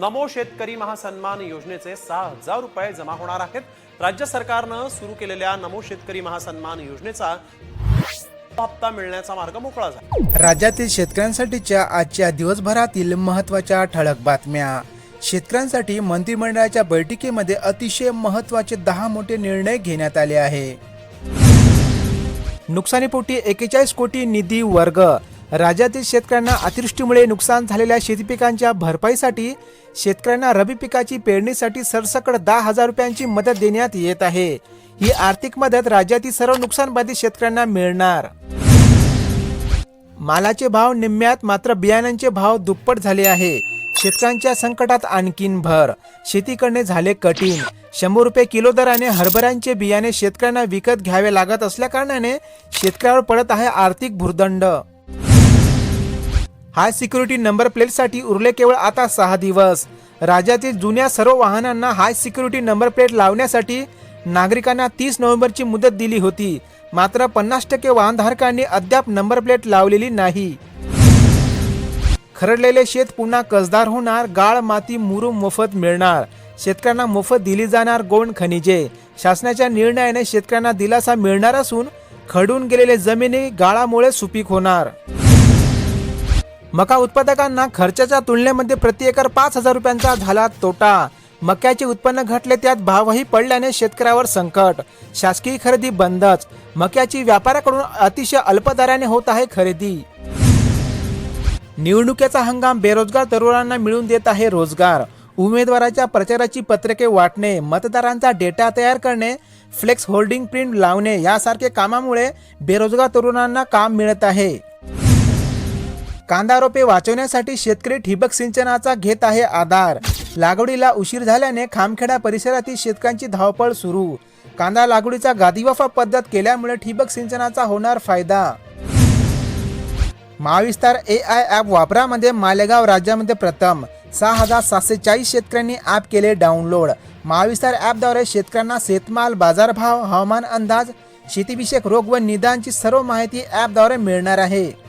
नमो शेतकरी महासन्मान योजनेचे सहा हजार रुपये जमा होणार आहेत. राज्य सरकारनं सुरू केलेल्या नमो शेतकरी महासन्मान योजनेचा हप्ता मिळण्याचा मार्ग मोकळा झाला. राज्यातील शेतकऱ्यांसाठीच्या आजच्या दिवसभरातील महत्त्वाच्या ठळक बातम्या. शेतकऱ्यांसाठी मंत्रिमंडळाच्या बैठकीमध्ये अतिशय महत्त्वाचे दहा मोठे निर्णय घेण्यात आले आहे. नुकसानीपोटी एकेचाळीस कोटी निधी वर्ग. राज्यातील शेतकऱ्यांना अतिवृष्टीमुळे नुकसान झालेल्या शेतीपिकांच्या भरपाईसाठी शेतकऱ्यांना रबी पिकाची पेरणीसाठी सरसकट दहा हजार रुपयांची मदत देण्यात येत आहे. ही आर्थिक मदत राज्यातील सर्व नुकसान बाधित शेतकऱ्यांना मिळणार. मालाचे भाव निम्म्यात मात्र बियाण्यांचे भाव दुप्पट झाले आहे. शेतकऱ्यांच्या संकटात आणखीन भर. शेती करणे झाले कठीण. शंभर रुपये किलो दराने हरभऱ्यांचे बियाणे शेतकऱ्यांना विकत घ्यावे लागत असल्या कारणाने शेतकऱ्यावर पडत आहे आर्थिक भुर्दंड. हाय सिक्युरिटी नंबर प्लेटसाठी उरले केवळ आता सहा दिवस. राज्यातील जुन्या सर्व वाहनांना हाय सिक्युरिटी नंबर प्लेट लावण्यासाठी नागरिकांना तीस नोव्हेंबरची मुदत दिली होती. मात्र पन्नास टक्के वाहनधारकांनी अद्याप नंबर प्लेट लावलेली नाही. खरडलेले शेत पुन्हा कसदार होणार गाळ माती मुरुम मोफत मिळणार. शेतकऱ्यांना मोफत दिली जाणार गोंड खनिजे. शासनाच्या निर्णयाने शेतकऱ्यांना दिलासा मिळणार असून खडून गेलेले जमिनी गाळामुळे सुपीक होणार. मका उत्पादकांना खर्चाच्या तुलनेमध्ये प्रति एकर पाच हजार रुपयांचा झाला तोटा. मक्याचे उत्पन्न घटले त्यात भावही पडल्याने शेतकऱ्यावर संकट. शासकीय खरेदी बंदच. मक्याची व्यापाऱ्याकडून अतिशय अल्प दराने होत आहे खरेदी. निवडणुकीचा हंगाम बेरोजगार तरुणांना मिळून देत आहे रोजगार. उमेदवाराच्या प्रचाराची पत्रके वाटणे मतदारांचा डेटा तयार करणे फ्लेक्स होल्डिंग प्रिंट लावणे यासारखे कामामुळे बेरोजगार तरुणांना काम मिळत आहे. कांदा रोपे वाचवण्यासाठी शेतकरी ठिबक सिंचनाचा घेत आहे आधार. लागवडीला उशीर झाल्याने खामखेडा परिसरातील शेतकऱ्यांची धावपळ सुरू. कांदा लागवडीचा गादीवाफा पद्धत केल्यामुळे ठिबक सिंचनाचा होणार फायदा. महाविस्तार ए आय ॲप वापरामध्ये मालेगाव राज्यामध्ये प्रथम. सहा हजार सातशे चाळीस शेतकऱ्यांनी ॲप केले डाउनलोड. महाविस्तार ॲपद्वारे शेतकऱ्यांना शेतमाल बाजारभाव हवामान अंदाज शेतीविषयक रोग व निदानची सर्व माहिती ॲपद्वारे मिळणार आहे.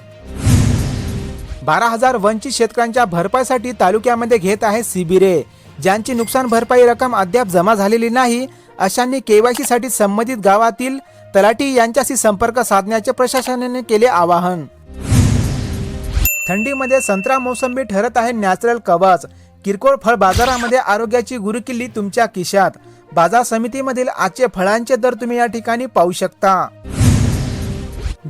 बारा हजार वंचित शेतकऱ्यांच्या भरपाईसाठी तालुक्यामध्ये घेत आहे शिबिरे ज्यांची नुकसान भरपाई रक्कम अद्याप जमा झालेली नाही अशांनी केवायसी साठी संबंधित गावातील तलाठी यांच्याशी संपर्क साधण्याचे प्रशासनाने केले आवाहन. थंडीमध्ये संत्रा मोसंबी ठरत आहे नॅचरल कवच. किरकोळ फळ बाजारामध्ये आरोग्याची गुरुकिल्ली तुमच्या खिशात. बाजार समितीमधील आजचे फळांचे दर तुम्ही या ठिकाणी पाहू शकता.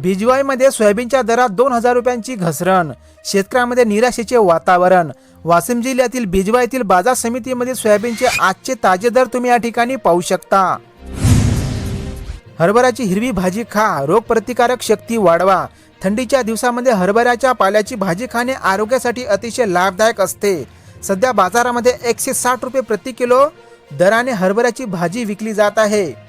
बिजवाईमध्ये सोयाबीनच्या दरात दोन हजार रुपयांची घसरण. शेतकऱ्यांमध्ये निराशेचे वातावरण. वाशिम जिल्ह्यातील बिजवा येथील बाजार समितीमध्ये सोयाबीनचे आजचे ताजे दर तुम्ही या ठिकाणी पाहू शकता. हरभऱ्याची हिरवी भाजी खा. रोगप्रतिकारक शक्ती वाढवा. थंडीच्या दिवसामध्ये हरभऱ्याच्या पाल्याची भाजी खाणे आरोग्यासाठी अतिशय लाभदायक असते. सध्या बाजारामध्ये एकशे साठ रुपये प्रति किलो दराने हरभऱ्याची भाजी विकली जात आहे.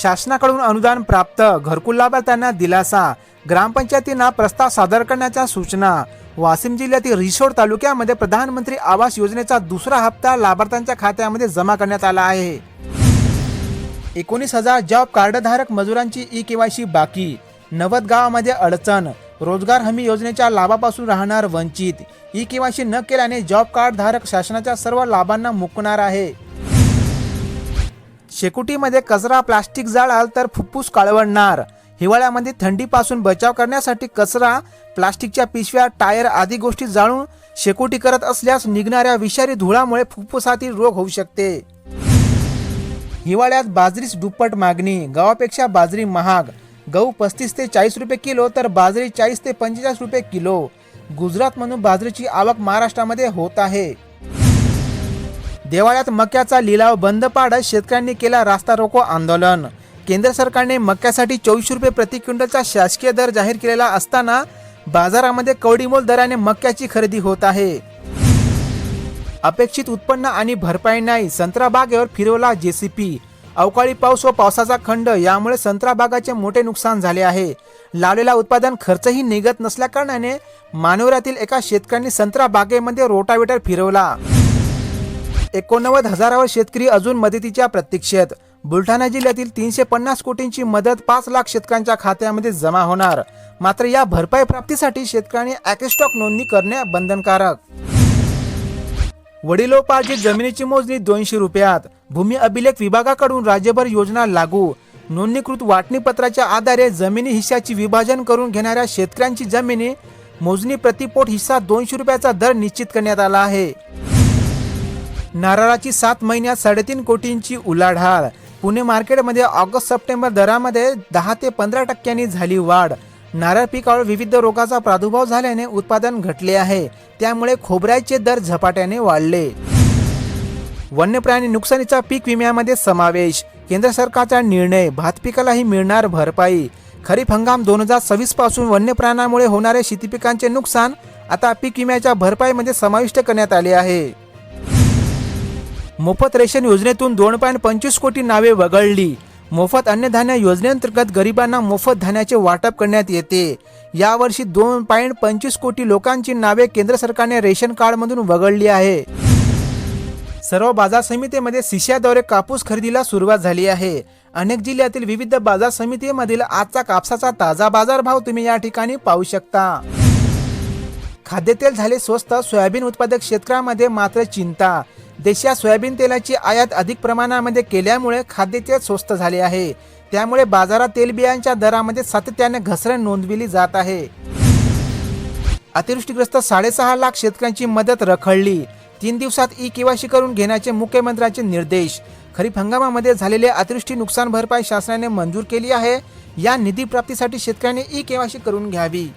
शासनाकडून अनुदान प्राप्त घरकुल लाभार्थ्यांना दिलासा. ग्रामपंचायतींना प्रस्ताव सादर करण्याच्या सूचना. वाशिम जिल्ह्यातील रिसोड तालुक्यामध्ये प्रधानमंत्री आवास योजनेचा दुसरा हप्ता लाभार्थ्यांच्या खात्यामध्ये जमा करण्यात आला आहे. एकोणीस हजार जॉब कार्डधारक मजुरांची ई केवायसी बाकी. नवद गावामध्ये अडचण. रोजगार हमी योजनेच्या लाभापासून राहणार वंचित. ई केवायसी न केल्याने जॉब कार्ड धारक शासनाच्या सर्व लाभांना मुकणार आहे. शेकोटीमध्ये कचरा प्लास्टिक जाळाल तर फुफ्फुस काळवणार हिवाळ्यामध्ये थंडीपासून बचाव करण्यासाठी कचरा प्लास्टिकच्या पिशव्या टायर आदी गोष्टी जाळून शेकोटी करत असल्यास निघणाऱ्या विषारी धुळामुळे फुफ्फुसातील रोग होऊ शकते. हिवाळ्यात बाजरीस दुप्पट मागणी. गव्हापेक्षा बाजरी महाग. गहू पस्तीस ते चाळीस रुपये किलो तर बाजरी चाळीस ते पंचेचाळीस रुपये किलो. गुजरातमधून बाजरीची आवक महाराष्ट्रामध्ये होत आहे. देवाळ्यात मक्याचा लिलाव बंद पाडत शेतकऱ्यांनी केला रास्ता रोको आंदोलन. केंद्र सरकारने मक्यासाठी चोवीसशे रुपये प्रति क्विंटलचा शासकीय दर जाहीर केलेला असताना बाजारामध्ये कवडीमोल दराने मक्याची खरेदी होत आहे. अपेक्षित उत्पन्न आणि भरपाई नाही संत्रा बागेवर फिरवला जेसीपी. अवकाळी पाऊस व पावसाचा खंड यामुळे संत्रा बागाचे मोठे नुकसान झाले आहे. लावलेला उत्पादन खर्चही निघत नसल्याकारणाने मानवऱ्यातील मानोऱ्यातील एका शेतकऱ्यांनी संत्रा बागेमध्ये रोटावेटर फिरवला. एकोणनव्वद हजारावर शेतकरी अजून मदतीच्या प्रतीक्षेत. बुलढाणा जिल्ह्यातील तीनशे पन्नास कोटींची मदत पाच लाख शेतकऱ्यांच्या खात्यामध्ये जमा होणार. मात्र या भरपाई प्राप्तीसाठी शेतकऱ्यांनी ॲकेस्टॉक नोंदणी करणे बंधनकारक. वडिलोपार्जित जमिनीची मोजणी दोनशे रुपयात. भूमी अभिलेख विभागाकडून राज्यभर योजना लागू. नोंदणीकृत वाटणीपत्राच्या आधारे जमिनी हिश्श्याची विभाजन करून घेणाऱ्या शेतकऱ्यांची जमिनी मोजणी प्रतिपोट हिस्सा दोनशे रुपयाचा दर निश्चित करण्यात आला आहे. नारळाची सात महिन्यात साडेतीन कोटींची उलाढाल. पुणे मार्केटमध्ये ऑगस्ट सप्टेंबर दरामध्ये दहा ते पंधरा टक्क्यांनी झाली वाढ. नारळ पिकावर विविध रोगाचा प्रादुर्भाव झाल्याने उत्पादन घटले आहे. त्यामुळे खोबऱ्याचे दर झपाट्याने वाढले. वन्यप्राणी नुकसानीचा पीक विम्यामध्ये समावेश. केंद्र सरकारचा निर्णय भात पिकालाही मिळणार भरपाई. खरीप हंगाम दोन हजार सव्वीसपासून वन्यप्राण्यामुळे होणारे शेतीपिकांचे नुकसान आता पीक विम्याच्या भरपाईमध्ये समाविष्ट करण्यात आले आहे. मोफत रेशन योजनेतून दोन पॉईंट पंचवीस कोटी नावे वगळली. मोफत अन्नधान्य योजनेअंतर्गत गरिबांना मोफत धान्याचे वाटप करण्यात येते. यावर्षी दोन पॉईंट पंचवीस कोटी लोकांची नावे केंद्र सरकारने रेशन कार्डमधून वगळली आहे. सर्व बाजार समितीमध्ये सिशाद्वारे कापूस खरेदीला सुरुवात झाली आहे. अनेक जिल्ह्यातील विविध बाजार समितीमधील आजचा कापसाचा ताजा बाजारभाव तुम्ही या ठिकाणी पाहू शकता. खाद्यतेल झाले स्वस्त सोयाबीन उत्पादक शेतकऱ्यांमध्ये मात्र चिंता. देशात सोयाबीन तेलाची आयात अधिक प्रमाणामध्ये केल्यामुळे खाद्यतेल स्वस्त झाले आहे. त्यामुळे बाजारात तेलबियांच्या दरामध्ये सातत्याने घसरण नोंदविली जात आहे. अतिवृष्टीग्रस्त साडेसहा लाख शेतकऱ्यांची मदत रखडली. तीन दिवसात ई केवायसी करून घेण्याचे मुख्यमंत्र्यांचे निर्देश. खरीप हंगामामध्ये झालेले अतिवृष्टी नुकसान भरपाई शासनाने मंजूर केली आहे. या निधी प्राप्तीसाठी शेतकऱ्यांनी ई केवायसी करून घ्यावी.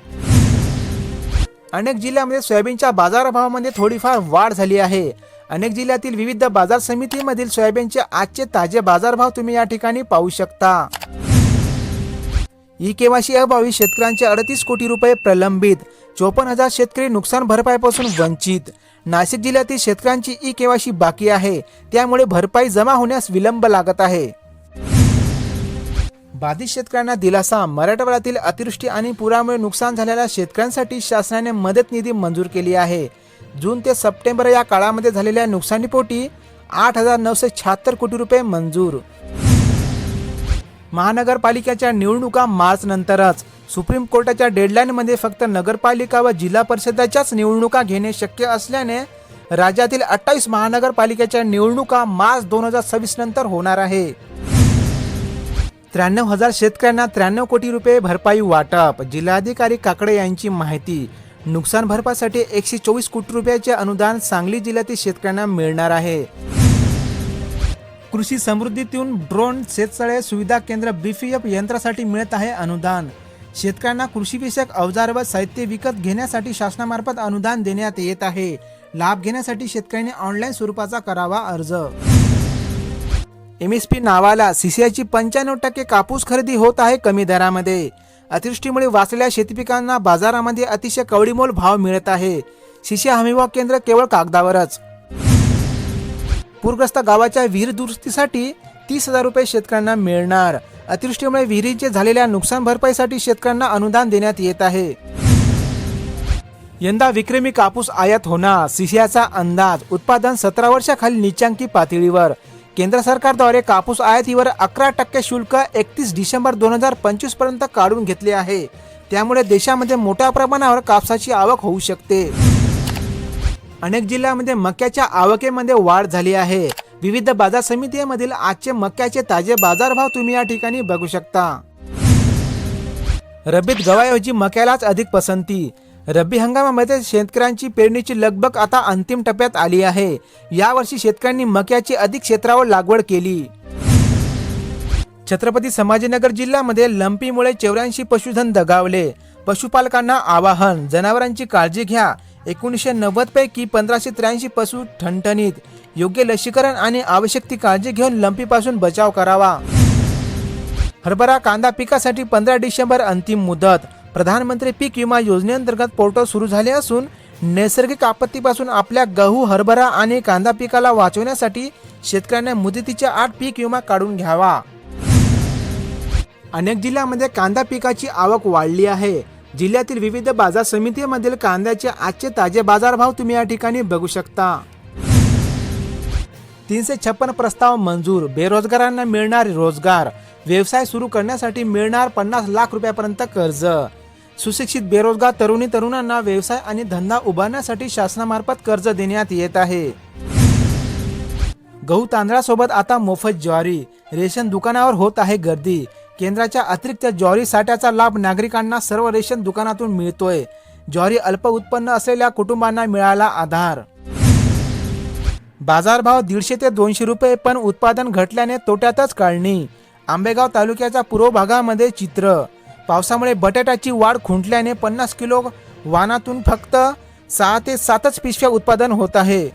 अनेक जिल्ह्यामध्ये सोयाबीनच्या बाजारभावामध्ये थोडीफार वाढ झाली आहे. अनेक जिल्ह्यातील विविध बाजार समितीमधील सोयाबीनचे आजचे ताजे बाजारभाव तुम्ही या ठिकाणी पाहू शकता. ई केवायसी अभावी शेतकऱ्यांचे अडतीस कोटी रुपये प्रलंबित चोपन्न हजार शेतकरी नुकसान भरपाईपासून वंचित. नाशिक जिल्ह्यातील शेतकऱ्यांची ई केवायसी बाकी आहे त्यामुळे भरपाई जमा होण्यास विलंब लागत आहे. बाधित शेतकऱ्यांना दिलासा मराठवाड्यातील अतिवृष्टी आणि पुरामुळे नुकसान झालेल्या शेतकऱ्यांसाठी शासनाने मदत निधी मंजूर केली आहे. जून ते सप्टेंबर या काळामध्ये झालेल्या नुकसानीपोटी आठ हजार नऊशे शहात्तर कोटी रुपये मंजूर. महानगरपालिकेच्या निवडणुका मार्च नंतरच. सुप्रीम कोर्टाच्या डेडलाईनमध्ये फक्त नगरपालिका व जिल्हा परिषदाच्याच निवडणुका घेणे शक्य असल्याने राज्यातील अठ्ठावीस महानगरपालिकेच्या निवडणुका मार्च दोन हजार सव्वीस नंतर होणार आहे. त्र्याण्णव हजार शेतकऱ्यांना त्र्याण्णव कोटी रुपये भरपाई वाटप. जिल्हाधिकारी काकडे यांची माहिती. नुकसान भरपाईसाठी एकशे चोवीस कोटी रुपयाचे अनुदान सांगली जिल्ह्यातील शेतकऱ्यांना मिळणार आहे. कृषी समृद्धीतून ड्रोन शेततळे सुविधा केंद्र बीफीएफ यंत्रासाठी मिळत आहे अनुदान. शेतकऱ्यांना कृषीविषयक अवजार व साहित्य विकत घेण्यासाठी शासनामार्फत अनुदान देण्यात येत आहे. लाभ घेण्यासाठी शेतकऱ्यांनी ऑनलाईन स्वरूपाचा करावा अर्ज. एम एस पी नावाला सीसीआयची पंच्याण्णव टक्के कापूस खरेदी होत आहे कमी दरामध्ये. अतिवृष्टीमुळे वाचलेल्या शेतीपिकांना बाजारामध्ये अतिशय कवडीमोल भाव मिळत आहे. शिष्य हमीभाव केंद्र केवळ कागदावरच. पूरग्रस्त गावाच्या विहीर दुरुस्तीसाठी तीस हजार रुपये शेतकऱ्यांना मिळणार. अतिवृष्टीमुळे विहिरींचे झालेल्या नुकसान भरपाईसाठी शेतकऱ्यांना अनुदान देण्यात येत आहे. यंदा विक्रमी कापूस आयात होणार. सिसियाचा अंदाज. उत्पादन सतरा वर्षाखाली निचांकी पातळीवर. केंद्र सरकारद्वारे कापूस आयातीवर अकरा टक्के शुल्क एकतीस डिसेंबर दोन हजार पंचवीसपर्यंत काढून घेतले आहे. त्यामुळे देशामध्ये मोठ्या प्रमाणावर कापसाची आवक होऊ शकते. अनेक जिल्ह्यामध्ये मक्याच्या आवकेमध्ये वाढ झाली आहे. विविध बाजार समितीमधील आजचे मक्याचे ताजे बाजारभाव तुम्ही या ठिकाणी बघू शकता. रब्बीत गव्हाऐवजी मक्यालाच अधिक पसंती. रब्बी हंगामामध्ये शेतकऱ्यांची पेरणीची लगबग आता अंतिम टप्प्यात आली आहे. यावर्षी शेतकऱ्यांनी मक्याची अधिक क्षेत्रावर लागवड केली. छत्रपती संभाजीनगर जिल्ह्यामध्ये लंपीमुळे चौऱ्याऐंशी पशुधन दगावले. पशुपालकांना आवाहन जनावरांची काळजी घ्या. एकोणीसशे नव्वद पैकी पंधराशे त्र्याऐंशी पशु ठणठणीत. योग्य लसीकरण आणि आवश्यक ती काळजी घेऊन लंपीपासून बचाव करावा. हरभरा कांदा पिकासाठी पंधरा डिसेंबर अंतिम मुदत. प्रधानमंत्री पीक विमा योजनेअंतर्गत पोर्टल सुरू झाले असून नैसर्गिक आपत्तीपासून आपल्या गहू हरभरा आणि कांदा पिकाला वाचवण्यासाठी शेतकऱ्यांना मुदतीच्या आठ पीक विमा काढून घ्यावा. अनेक जिल्ह्यामध्ये कांदा पिकाची आवक वाढली आहे. जिल्ह्यातील विविध बाजार समितीमधील कांद्याचे आजचे ताजे बाजारभाव तुम्ही या ठिकाणी बघू शकता. तीनशे छप्पन प्रस्ताव मंजूर. बेरोजगारांना मिळणार रोजगार. व्यवसाय सुरू करण्यासाठी मिळणार पन्नास लाख रुपयापर्यंत कर्ज. सुशिक्षित बेरोजगार तरुणी तरुणांना व्यवसाय आणि धंदा उभारण्यासाठी शासनामार्फत कर्ज देण्यात येत आहे. गहू तांदळासोबत आता मोफत ज्वारी रेशन दुकानावर होत आहे गर्दी. केंद्राच्या अतिरिक्त ज्वारी साठ्याचा लाभ नागरिकांना सर्व रेशन दुकानातून मिळतोय. ज्वारी अल्प उत्पन्न असलेल्या कुटुंबांना मिळाला आधार. बाजारभाव दीडशे ते दोनशे रुपये पण उत्पादन घटल्याने तोट्यातच काढणी. आंबेगाव तालुक्याच्या पूर्व भागामध्ये चित्र. पावसामुळे बटाट्याची वाढ खुंटल्याने पन्नास किलो वानातून फक्त सहा ते सातच पिशव्या उत्पादन होत आहे.